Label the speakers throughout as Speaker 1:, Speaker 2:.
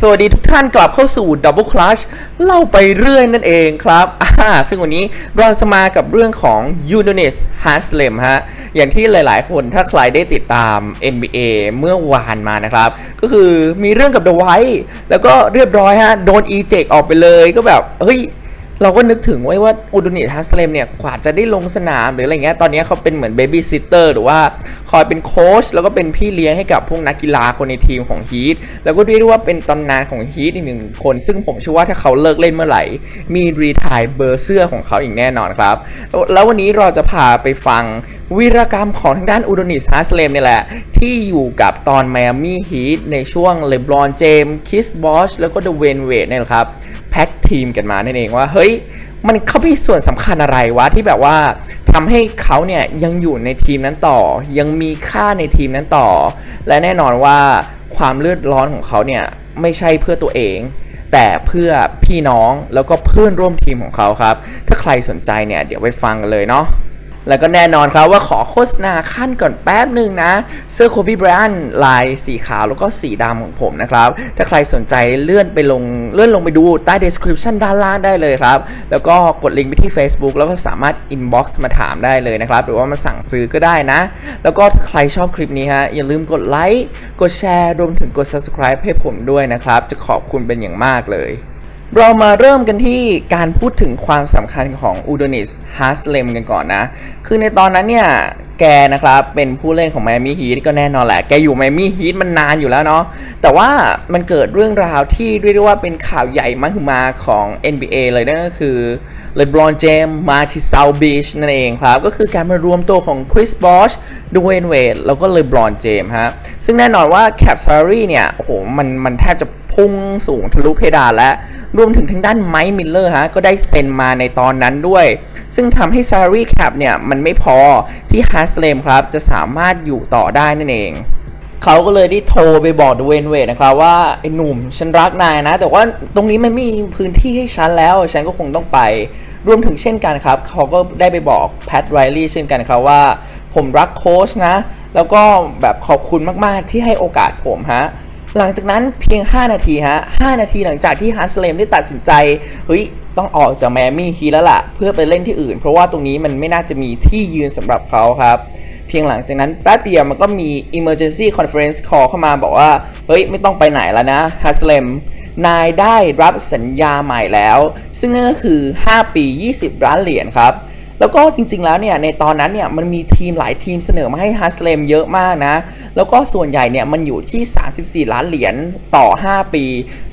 Speaker 1: สวัสดีทุกท่านกลับเข้าสู่ Double Clutch เล่าไปเรื่อยนั่นเองครับอ่าซึ่งวันนี้เราจะมากับเรื่องของ u n i s Haslem ฮะ อย่างที่หลายๆ คนถ้าใครได้ติดตาม NBA เมื่อวานมานะครับ ก็คือมีเรื่องกับ The White แล้วก็เรียบร้อยฮะ โดน eject ออกไปเลยก็แบบ เฮ้ย เราก็นึกถึงไว้ว่าอูดูนิตฮัสเลมเนี่ยกว่าจะได้ลงสนามหรืออะไรเงี้ยตอนนี้เขาเป็นเหมือนเบบี้ซิสเตอร์หรือว่าคอยเป็นโค้ชแล้วก็เป็นพี่เลี้ยงให้กับพวกนักกีฬาคนในทีมของฮีทแล้วก็เรียกได้ว่าเป็นตำนานของฮีทอีกหนึ่งคน ซึ่งผมเชื่อว่าถ้าเขาเลิกเล่นเมื่อไหร่ มีรีทายเบอร์เสื้อของเขาอีกแน่นอนครับ แล้ววันนี้เราจะพาไปฟังวีรกรรมของทางด้านอูดูนิตฮัสเลมเนี่ยแหละ ที่อยู่กับตอนไมอามี่ฮีทในช่วงเลบรอนเจมส์คิสบอชแล้วก็เดเวนเวดเนี่ยแหละครับ พ็กทีมกันมานั่นเองว่าเฮ้ยมันเขามีส่วนสำคัญอะไรวะที่แบบว่าทำให้เขาเนี่ยยังอยู่ในทีมนั้นต่อ ยังมีค่าในทีมนั้นต่อ และแน่นอนว่าความเลือดร้อนของเขาเนี่ยไม่ใช่เพื่อตัวเอง แต่เพื่อพี่น้องแล้วก็เพื่อนร่วมทีมของเขาครับ ถ้าใครสนใจเนี่ยเดี๋ยวไปฟังกันเลยเนาะ แล้วก็แน่นอนครับว่าขอโฆษณาขั้นก่อนแป๊บหนึ่งนะ เสื้อโคบีไบรอันลายสีขาวแล้วก็สีดำของผมนะครับ ถ้าใครสนใจเลื่อนไปลงเลื่อนลงไปดูใต้ description ด้านล่างได้เลยครับ แล้วก็กดลิงก์ไปที่ Facebook แล้วก็สามารถ inbox มาถามได้เลยนะครับ หรือว่ามาสั่งซื้อก็ได้นะ แล้วก็ถ้าใครชอบคลิปนี้ฮะอย่าลืมกดไลค์กดแชร์รวมถึงกด subscribe ให้ผมด้วยนะครับ จะขอบคุณเป็นอย่างมากเลย เรามาเริ่มกันที่การพูดถึงความสำคัญของอูโดนิสฮาสเลมกันก่อนนะ คือในตอนนั้นเนี่ย แกนะครับเป็นผู้เล่นของ Miami Heat ก็แน่นอนแหละ แกอยู่ Miami Heat มันนานอยู่แล้วเนาะแต่ว่ามันเกิดเรื่องราวที่เรียกได้ว่าเป็นข่าวใหญ่มากมาของ NBA เลยนั่นก็คือเลบรอนเจมมาที่เซาบีชนั่นเองครับ ก็คือการมารวมตัวของคริสบอชดูเวนเวดแล้วก็เลบรอนเจมฮะ ซึ่งแน่นอนว่าแคปซารีเนี่ยโอ้โหมันมันแทบจะพุ่งสูงทะลุเพดานแล้ว รวมถึงทางด้านไมค์มิลเลอร์ฮะ ก็ได้เซ็นมาในตอนนั้นด้วย ซึ่งทำให้ซารีแคปเนี่ย มันไม่พอที่ฮัสเลมครับจะสามารถอยู่ต่อได้นั่นเอง เขาก็เลยได้โทรไปบอกดูเวนเวดนะครับว่าไอ้หนุ่มฉันรักนายนะ แต่ว่าตรงนี้มันไม่มีพื้นที่ให้ฉันแล้ว ฉันก็คงต้องไป รวมถึงเช่นกันครับ เขาก็ได้ไปบอกแพทไรลี่เช่นกันครับว่า ผมรักโค้ชนะ แล้วก็แบบขอบคุณมากๆที่ให้โอกาสผมฮะ หลังจากนั้นเพียง 5 นาทีฮะ 5 นาทีหลังจากที่ฮัสเลมได้ตัดสินใจ เฮ้ย ต้องออกจากแมมี่ฮีแล้วล่ะ เพื่อไปเล่นที่อื่น เพราะว่าตรงนี้มันไม่น่าจะมีที่ยืนสำหรับเขาครับ เพียงหลังจากนั้นแป๊บเดียวมันก็มี emergency conference call เข้ามาบอกว่า เฮ้ย ไม่ต้องไปไหนแล้วนะฮัสเลมนายได้รับสัญญาใหม่แล้ว ซึ่งนั่นก็คือ 5 ปี 20 ล้านเหรียญครับ แล้วก็จริงๆแล้วเนี่ยในตอนนั้นเนี่ยมันมีทีมหลายทีมเสนอมาให้ฮัสเลมเยอะมากนะ แล้วก็ส่วนใหญ่เนี่ยมันอยู่ที่ 34 ล้านเหรียญต่อ 5 ปี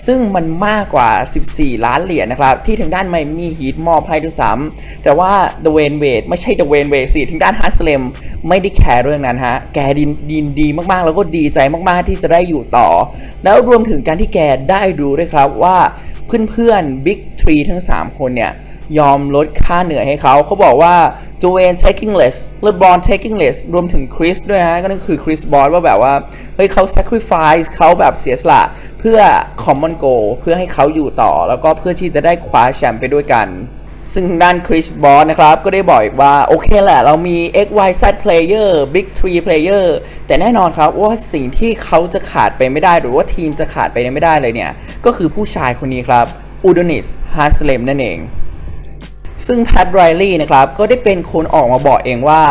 Speaker 1: ซึ่งมันมากกว่า 14 ล้านเหรียญนะครับที่ทางด้านไมมีฮีทมอบให้ด้วยซ้ำแต่ว่าเดเวนเวดไม่ใช่เดเวนเวดสิทางด้านฮัสเลมไม่ได้แคร์เรื่องนั้นฮะแกดินดินดีมากๆ แล้วก็ดีใจมากๆที่จะได้อยู่ต่อ แล้วรวมถึงการที่แกได้รู้ด้วยครับว่าเพื่อนๆบิ๊กทรีทั้ง 3 คนเนี่ย ยอมลดค่าเหนื่อยให้เขา เขาบอกว่าจูเวน taking less เลบรอน taking less รวมถึงคริสด้วยนะก็นั่นคือคริสบอสว่าแบบว่า เฮ้ยเขา sacrifice เขาแบบเสียสละ เพื่อ common goal เพื่อให้เขาอยู่ต่อ แล้วก็เพื่อที่จะได้คว้าแชมป์ไปด้วยกันซึ่งด้านคริสบอสนะครับ ก็ได้บอกอีกว่า โอเคแหละ เรามี XYZ player Big 3 player แต่แน่นอนครับว่าสิ่งที่เขาจะขาดไปไม่ได้หรือว่าทีมจะขาดไปไม่ได้เลยเนี่ย ก็คือผู้ชายคนนี้ครับอูดนิสฮาร์สเลมนั่นเอง ซึ่งแพทไรลี่นะครับก็ได้เป็นคนออกมาบอกเองว่า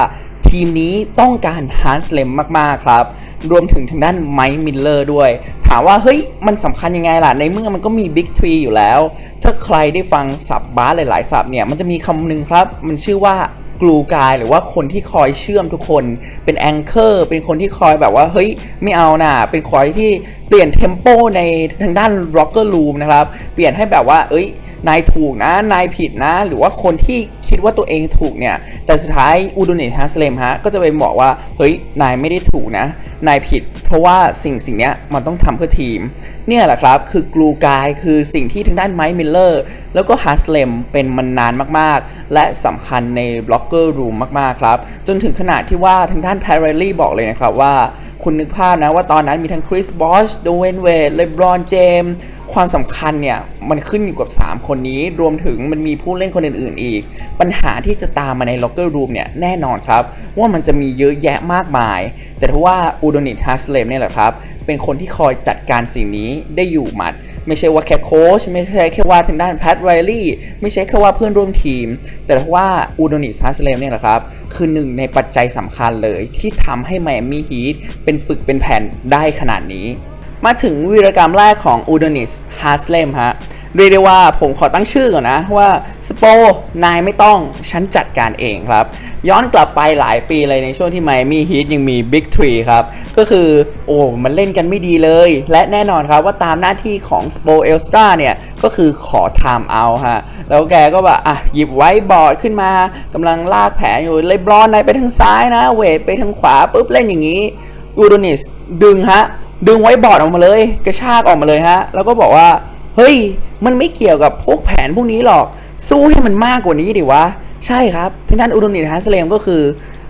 Speaker 1: ทีมนี้ต้องการฮาร์สเลมมากๆครับรวมถึงทางด้านไมค์มิลเลอร์ด้วย ถามว่า เฮ้ย มันสำคัญยังไงล่ะ ในเมื่อมันก็มีบิ๊กทรีอยู่แล้ว ถ้าใครได้ฟังสับบาสหลายๆ สับเนี่ย มันจะมีคำหนึ่งครับ มันชื่อว่ากลูกายหรือว่าคนที่คอยเชื่อมทุกคน เป็นแองเกอร์เป็นคนที่คอยแบบว่า เฮ้ย ไม่เอาน่ะ เป็นคอยที่เปลี่ยนเทมโปในทางด้านร็อกเกอร์ลูมนะครับ เปลี่ยนให้แบบว่า เอ้ย นายถูกนะนายผิดนะ หรือว่าคนที่คิดว่าตัวเองถูกเนี่ย แต่สุดท้ายอูดูเนตฮัสเลมฮะก็จะไปบอกว่าเฮ้ยนายไม่ได้ถูกนะ นายผิด เพราะว่าสิ่งสิ่งเนี้ยมันต้องทำเพื่อทีม เนี่ยแหละครับคือกลูกายคือสิ่งที่ทางด้านไมค์มิลเลอร์แล้วก็ฮัสเลมเป็นมันนานมากๆ และสำคัญในบล็อกเกอร์รูมมากๆครับ จนถึงขนาดที่ว่าทางด้านแพรเรลลี่บอกเลยนะครับว่าคุณนึกภาพนะว่าตอนนั้นมีทั้งคริสบอชโดเวนเวดเลบรอนเจมส์ ความสำคัญเนี่ยมันขึ้นอยู่กับ 3 คนนี้ รวมถึงมันมีผู้เล่นคนอื่นๆอีก ปัญหาที่จะตามมาในล็อกเกอร์รูมเนี่ยแน่นอนครับ ว่ามันจะมีเยอะแยะมากมาย แต่ถ้าว่าอูดนิตฮัสเลมเนี่ยแหละครับ เป็นคนที่คอยจัดการสิ่งนี้ได้อยู่หมัด ไม่ใช่ว่าแค่โค้ชไม่ใช่แค่ว่าทางด้านแพทไรลี่ไม่ใช่แค่ว่าเพื่อนร่วมทีม แต่ถ้าว่าอูดนิตฮัสเลมเนี่ยแหละครับคือหนึ่งในปัจจัยสำคัญเลยที่ทำให้ไมอามี่ฮีทเป็นปึกเป็นแผ่นได้ขนาดนี้ มาถึงวีรกรรมแรกของอูโดนิสฮาสเลมฮะเรียกได้ว่าผมขอตั้งชื่อก่อนนะว่าสโปนายไม่ต้องฉันจัดการเองครับ ย้อนกลับไปหลายปีเลยในช่วงที่ไมมี่ฮีทยังมีบิ๊กทรีครับ ก็คือโอ้มันเล่นกันไม่ดีเลย และแน่นอนครับว่าตามหน้าที่ของสโปเอลสตราเนี่ย ก็คือขอไทม์เอาฮะ แล้วแกก็แบบอะ หยิบไว้บอร์ดขึ้นมากำลังลากแผนอยู่เลยบอลนายไปทางซ้ายนะ เวทไปทางขวาปุ๊บเล่นอย่างนี้อูโดนิสดึงฮะ ดึงไว้บอร์ดออกมาเลย กระชากออกมาเลยฮะ แล้วก็บอกว่า เฮ้ย มันไม่เกี่ยวกับพวกแผนพวกนี้หรอก สู้ให้มันมากกว่านี้ดิวะ ใช่ครับทางด้านอุดมนิตฮัสเลมก็คือ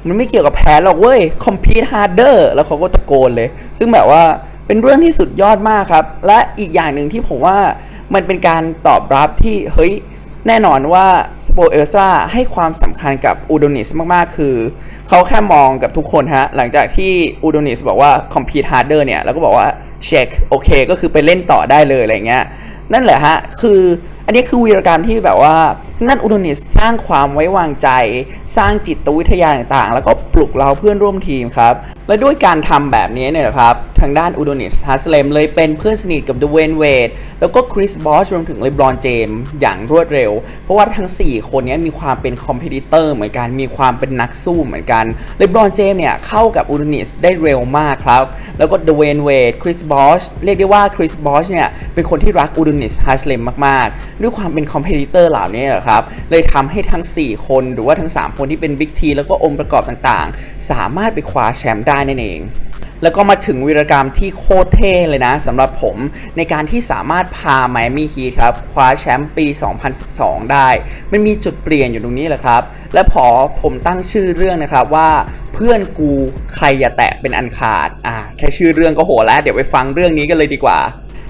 Speaker 1: มันไม่เกี่ยวกับแผนหรอกเว้ย compete harder แล้วเขาก็ตะโกนเลย ซึ่งแบบว่าเป็นเรื่องที่สุดยอดมากครับ และอีกอย่างหนึ่งที่ผมว่ามันเป็นการตอบรับที่เฮ้ย แน่นอนว่าสโปเอลสตราให้ความสำคัญกับอูโดนิสมาก ๆ คือ เขาแค่มองกับทุกคนฮะ หลังจากที่อูโดนิสบอกว่า compete harder เนี่ย แล้วก็บอกว่า check โอเค ก็คือไปเล่นต่อได้เลยอะไรเงี้ยนั่นแหละฮะ คืออันนี้คือวีรกรรมที่แบบว่านั่นอุดนิสสร้างความไว้วางใจ สร้างจิตวิทยาต่างๆ แล้วก็ปลุกเราเพื่อนร่วมทีมครับและด้วยการทำแบบนี้เนี่ยนะครับ ทางด้านอุดนิสฮัสเลมเลยเป็นเพื่อนสนิทกับเดเวนเวดแล้วก็คริสบอชรวมถึงเลบรอนเจมส์อย่างรวดเร็ว เพราะว่าทั้ง 4 คนนี้มีความเป็นคอมเพติเตอร์เหมือนกัน มีความเป็นนักสู้เหมือนกันเลบรอนเจมส์เนี่ยเข้ากับอุดนิสได้เร็วมากครับ แล้วก็เดเวนเวดคริสบอชเรียกได้ว่าคริสบอชเนี่ยเป็นคนที่รักอุดนิสฮัสเลมมากๆ ด้วยความเป็นคอมเพติเตอร์เหล่านี้แหละครับเลยทำให้ทั้ง 4 คนหรือว่าทั้ง 3 คนที่เป็นบิ๊กทีแล้วก็องค์ประกอบต่างๆ สามารถไปคว้าแชมป์ได้นั่นเอง แล้วก็มาถึงวีรกรรมที่โคตรเท่เลยนะสำหรับผมในการที่สามารถพาไมอามี่ฮีทครับคว้าแชมป์ปี 2012 ได้ มันมีจุดเปลี่ยนอยู่ตรงนี้แหละครับ และพอผมตั้งชื่อเรื่องนะครับว่าเพื่อนกูใครอย่าแตะเป็นอันขาดอ่าแค่ชื่อเรื่องก็โหแล้วเดี๋ยวไปฟังเรื่องนี้กันเลยดีกว่า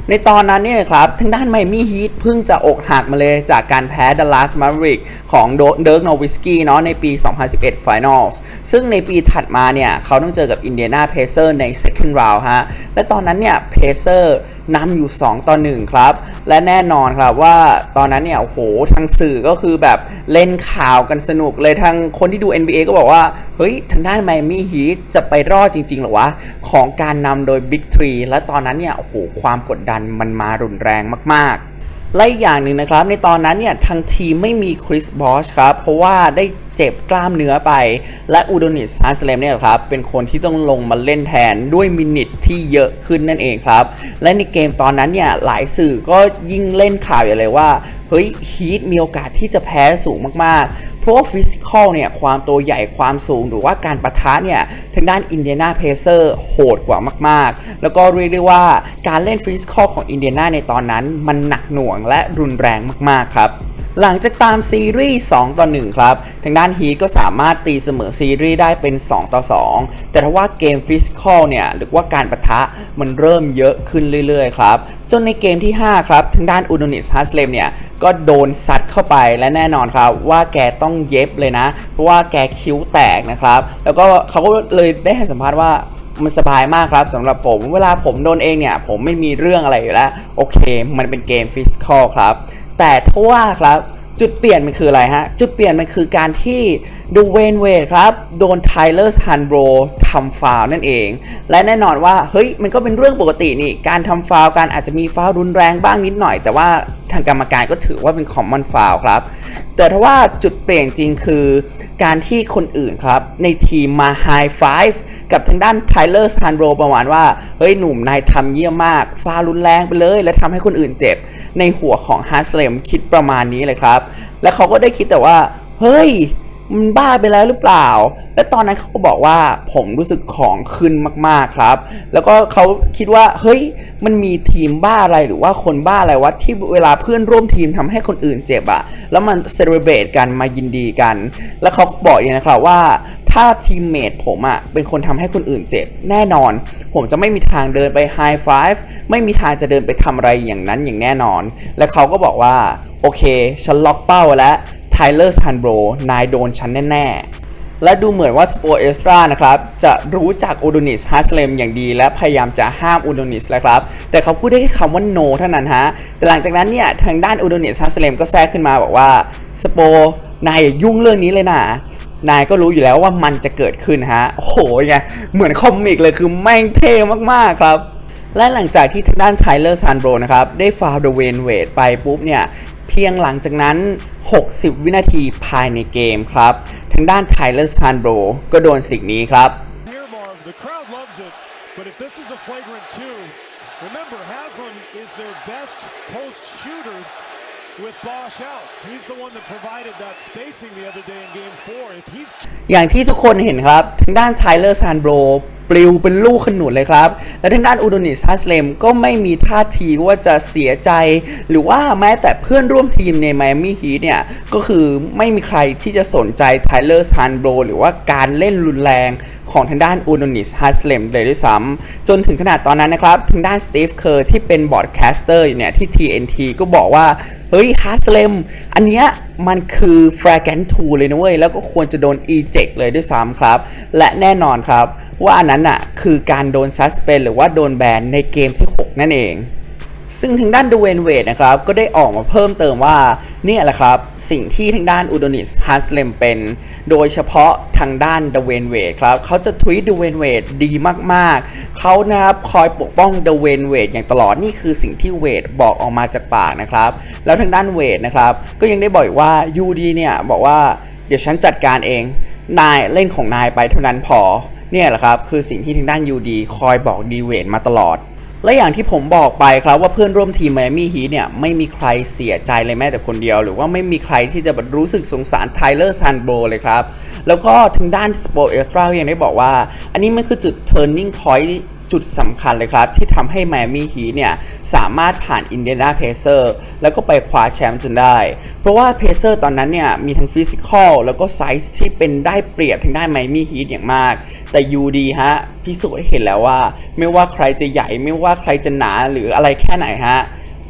Speaker 1: ในตอนนั้นเนี่ยครับทางด้านไมมี่ฮีทเพิ่งจะอกหักมาเลยจากการแพ้ดัลลัสมาริกของเดิร์กโนวิสกี้เนาะในปี 2011 Finals ซึ่งในปีถัดมาเนี่ยเขาต้องเจอกับอินเดียนาเพเซอร์ใน second round ฮะ และตอนนั้นเนี่ยเพเซอร์นำอยู่ 2 ต่อ 1 ครับ และแน่นอนครับว่าตอนนั้นเนี่ยโอ้โหทางสื่อก็คือแบบเล่นข่าวกันสนุกเลยทางคนที่ดู NBA ก็บอกว่า เฮ้ย ทางด้านไมมี่ฮีทจะไปรอดจริงๆหรอวะ ของการนำโดย Big 3และตอนนั้นเนี่ยโอ้โหความกดดันมันมารุนแรงมากๆและอีกอย่างหนึ่งนะครับในตอนนั้นเนี่ยทางทีมไม่มีคริสบอชครับเพราะว่าได้เจ็บกล้ามเนื้อไป และอูดนิสซานสเลมเนี่ยครับเป็นคนที่ต้องลงมาเล่นแทนด้วยมินิทที่เยอะขึ้นนั่นเองครับ และในเกมตอนนั้นเนี่ยหลายสื่อก็ยิ่งเล่นข่าวอย่างเลยว่าเฮ้ยฮีทมีโอกาสที่จะแพ้สูงมากๆ เพราะว่าฟิสิกอลเนี่ยความตัวใหญ่ความสูงหรือว่าการประทะเนี่ยทางด้านอินเดียนาเพเซอร์โหดกว่ามากๆ แล้วก็เรียกได้ว่าการเล่นฟิสิกอลของอินเดียนาในตอนนั้นมันหนักหน่วงและรุนแรงมากๆครับ หลังจากตามซีรีส์ 2 ต่อ 1 ครับ ทางด้านฮีก็สามารถตีเสมอซีรีส์ได้เป็น 2 ต่อ 2 แต่ถ้าว่าเกมฟิสิกอลเนี่ย หรือว่าการประทะมันเริ่มเยอะขึ้นเรื่อยๆ ครับ จนในเกมที่ 5 ครับ ทางด้านอูโดนิสฮัสเลมเนี่ย ก็โดนซัดเข้าไปและแน่นอนครับ ว่าแกต้องเย็บเลยนะ เพราะว่าแกคิ้วแตกนะครับ แล้วก็เขาก็เลยได้ให้สัมภาษณ์ว่ามันสบายมากครับสำหรับผม เวลาผมโดนเองเนี่ย ผมไม่มีเรื่องอะไรอยู่แล้ว โอเค มันเป็นเกมฟิสิกอลครับ แต่ทว่าครับจุดเปลี่ยนมันคืออะไรฮะ จุดเปลี่ยนมันคือการที่ดูเวนเวดครับ โดนไทเลอร์ฮันโบรทำฟาวล์นั่นเอง และแน่นอนว่า เฮ้ย มันก็เป็นเรื่องปกตินี่ การทำฟาวล์การอาจจะมีฟาวล์รุนแรงบ้างนิดหน่อย แต่ว่าทางกรรมการก็ถือว่าเป็นคอมมอนฟาวล์ครับ แต่ถ้าว่าจุดเปลี่ยนจริงคือ การที่คนอื่นครับ ในทีมมาไฮไฟฟ์กับทางด้านไทเลอร์ฮันโบรประมาณว่า เฮ้ย หนุ่มนายทำเยี่ยมมากฟาวล์รุนแรงไปเลย และทำให้คนอื่นเจ็บ ในหัวของฮัสเลมคิดประมาณนี้เลยครับ และเขาก็ได้คิดแต่ว่า เฮ้ย มันบ้าไปแล้วหรือเปล่า และตอนนั้นเขาก็บอกว่าผมรู้สึกของขึ้นมากๆครับ แล้วก็เขาคิดว่าเฮ้ยมันมีทีมบ้าอะไรหรือว่าคนบ้าอะไรวะที่เวลาเพื่อนร่วมทีมทำให้คนอื่นเจ็บอะแล้วมันเซเลบรตกันมายินดีกัน แล้วเขาก็บอกอย่างนะครับว่าถ้าทีมเมทผมอะเป็นคนทำให้คนอื่นเจ็บแน่นอน ผมจะไม่มีทางเดินไปไฮ f ฟ v e ไม่มีทางจะเดินไปทำอะไรอย่างนั้นอย่างแน่นอน และเขาก็บอกว่าโอเคฉันล็อกเป้าแล้ว ไทเลอร์ซันโบรนายโดนฉันแน่ ๆ และดูเหมือนว่าสโปเอสตรานะครับ จะรู้จักอูโดนิสฮัสเลมอย่างดี และพยายามจะห้ามอูโดนิสแล้วครับ แต่เขาพูดได้แค่คำว่า no เท่านั้นฮะ แต่หลังจากนั้นเนี่ย ทางด้านอูโดนิสฮัสเลมก็แทรกขึ้นมาบอกว่าสโปนายยุ่งเรื่องนี้เลยนะนายก็รู้อยู่แล้วว่ามันจะเกิดขึ้นฮะโอ้โหไง เหมือนคอมิกเลยคือแม่งเท่มากๆครับ และหลังจากที่ทางด้านไทเลอร์ซานโบรนะครับ ได้ฟาวเดเวนเวทไปปุ๊บเนี่ย เพียงหลังจากนั้น 60 วินาทีภายในเกมครับ ทางด้านไทเลอร์ซานโบรก็โดนสิ่งนี้ครับ
Speaker 2: Here, Marv, the crowd loves it, but if this is a flagrant two, remember Haslam is their best post shooter with Bosch out. He's the one that provided that spacing the other day in game four. If he's
Speaker 1: อย่างที่ทุกคนเห็นครับ ทางด้านไทเลอร์ซานโบร ปลิวเป็นลูกขนุนเลยครับ และทางด้านอูโดนิสฮัสเลมก็ไม่มีท่าทีว่าจะเสียใจ หรือว่าแม้แต่เพื่อนร่วมทีมในไมอามี่ฮีเนี่ย ก็คือไม่มีใครที่จะสนใจไทเลอร์ซานโบรหรือว่าการเล่นรุนแรงของทางด้านอูโดนิสฮัสเลมเลยด้วยซ้ำจนถึงขนาดตอนนั้นนะครับ ทางด้านสตีฟเคอร์ที่เป็นบอร์ดแคสเตอร์อยู่เนี่ยที่ TNT ก็บอกว่า เฮ้ยฮัสเลมอันเนี้ยมันคือ f r a g a n t 2เลยนะเว้ย แล้วก็ควรจะโดน eject เลยด้วยซ้ำครับ และแน่นอนครับ ว่าอันนั้นอะคือการโดน suspend หรือว่าโดนแบนในเกมที่ 6 นั่นเอง ซึ่งทางด้านดูเวนเวดนะครับ ก็ได้ออกมาเพิ่มเติมว่า เนี่ยแหละครับ สิ่งที่ทางด้านอูโดนิสฮันสเลมเป็น โดยเฉพาะทางด้านดเวนเวดครับ เขาจะทวีตดูเวนเวดดีมากๆ เขานะครับคอยปกป้องดเวนเวดอย่างตลอดนี่คือสิ่งที่เวดบอกออกมาจากปากนะครับ แล้วทางด้านเวดนะครับก็ยังได้บอกอีกว่ายูดีเนี่ยบอกว่าเดี๋ยวฉันจัดการเองนายเล่นของนายไปเท่านั้นพอ เนี่ยแหละครับคือสิ่งที่ทางด้านยูดีคอยบอกดีเวนมาตลอด และอย่างที่ผมบอกไปครับว่าเพื่อนร่วมทีมไมอามี่ฮีเนี่ยไม่มีใครเสียใจเลยแม้แต่คนเดียว หรือว่าไม่มีใครที่จะรู้สึกสงสารไทเลอร์ซันโบเลยครับ แล้วก็ทางด้านสปอร์ตเอ็กซ์ตร้ายังได้บอกว่า อันนี้มันคือจุด turning point จุดสำคัญเลยครับ ที่ทำให้ Miami Heat เนี่ย สามารถผ่านอินเดียนาเพเซอร์แล้วก็ไปคว้าแชมป์จนได้ เพราะว่าเพเซอร์ตอนนั้นเนี่ย มีทั้งฟิสิกอลแล้วก็ไซส์ที่เป็นได้เปรียบทางด้าน Miami Heat อย่างมาก แต่ยูดีฮะพิสูจน์ให้เห็นแล้วว่า ไม่ว่าใครจะใหญ่ไม่ว่าใครจะหนาหรืออะไรแค่ไหนฮะ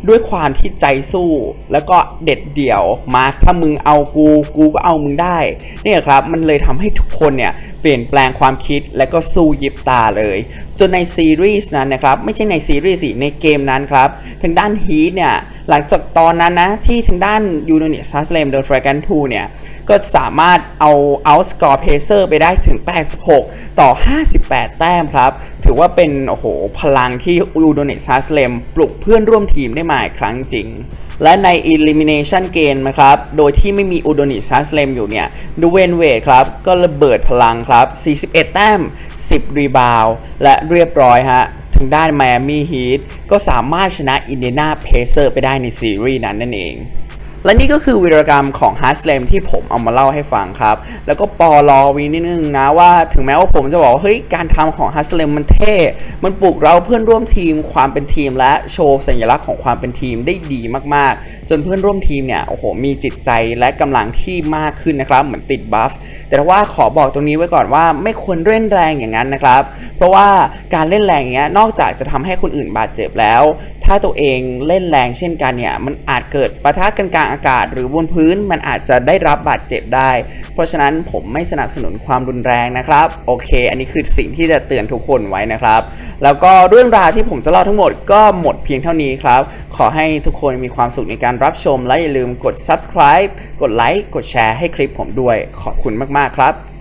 Speaker 1: ด้วยความที่ใจสู้ แล้วก็เด็ดเดี่ยวมาถ้ามึงเอากูกูก็เอามึงได้เนี่ยครับมันเลยทำให้ทุกคนเนี่ยเปลี่ยนแปลงความคิดและก็สู้ยิบตาเลย จนในซีรีส์นั้นนะครับไม่ใช่ในซีรีส์สิในเกมนั้นครับทางด้านฮีทเนี่ย หลังจากตอนนั้นนะ ที่ทางด้านยูโนเนียซัสเลมเดอะฟรกันทูเนี่ย ก็สามารถเอา outscore pacer ไปได้ถึง 86 ต่อ 58 แต้มครับ ถือว่าเป็น โอ้โห พลังที่อูโดเนตซัสเลมปลุกเพื่อนร่วมทีมได้มาอีกครั้งจริงและใน elimination game นะครับ โดยที่ไม่มีอูโดนิซัสเลมอยู่เนี่ยดูเวนเวทครับ ก็ระเบิดพลังครับ 41 แต้ม 10 รีบาว และเรียบร้อยฮะางด้าน Miami Heat ก็สามารถชนะ Indiana Pacers ไปได้ในซีรีส์นั้นนั่นเอง และนี่ก็คือวีรกรรมของฮาร์ l เลมที่ผมเอามาเล่าให้ฟังครับ แล้วก็ปอลอวีนิดนึงนะว่าถึงแม้ว่าผมจะบอกว่าเฮ้ยการทำของฮาร์ l เลมมันเท่ มันปลุกเราเพื่อนร่วมทีมความเป็นทีม และโชว์สัญลักษณ์ของความเป็นทีมได้ดีมากๆ จนเพื่อนร่วมทีมเนี่ยโอ้โหมีจิตใจและกำลังที่มากขึ้นนะครับเหมือนติดบัฟแต่ว่าขอบอกตรงนี้ไว้ก่อนว่าไม่ควรเล่นแรงอย่างนั้นนะครับ เพราะว่าการเล่นแรงอย่างเงี้ยนอกจากจะทำให้คนอื่นบาดเจ็บแล้ว ถ้าตัวเองเล่นแรงเช่นกันเนี่ยมันอาจเกิดปะทะกันกลางอากาศ หรือบนพื้นมันอาจจะได้รับบาดเจ็บได้ เพราะฉะนั้นผมไม่สนับสนุนความรุนแรงนะครับ โอเค อันนี้คือสิ่งที่จะเตือนทุกคนไว้นะครับ แล้วก็เรื่องราวที่ผมจะเล่าทั้งหมดก็หมดเพียงเท่านี้ครับ ขอให้ทุกคนมีความสุขในการรับชมและอย่าลืมกด subscribe กดไลค์กดแชร์ให้คลิปผมด้วยขอบคุณมากๆครับ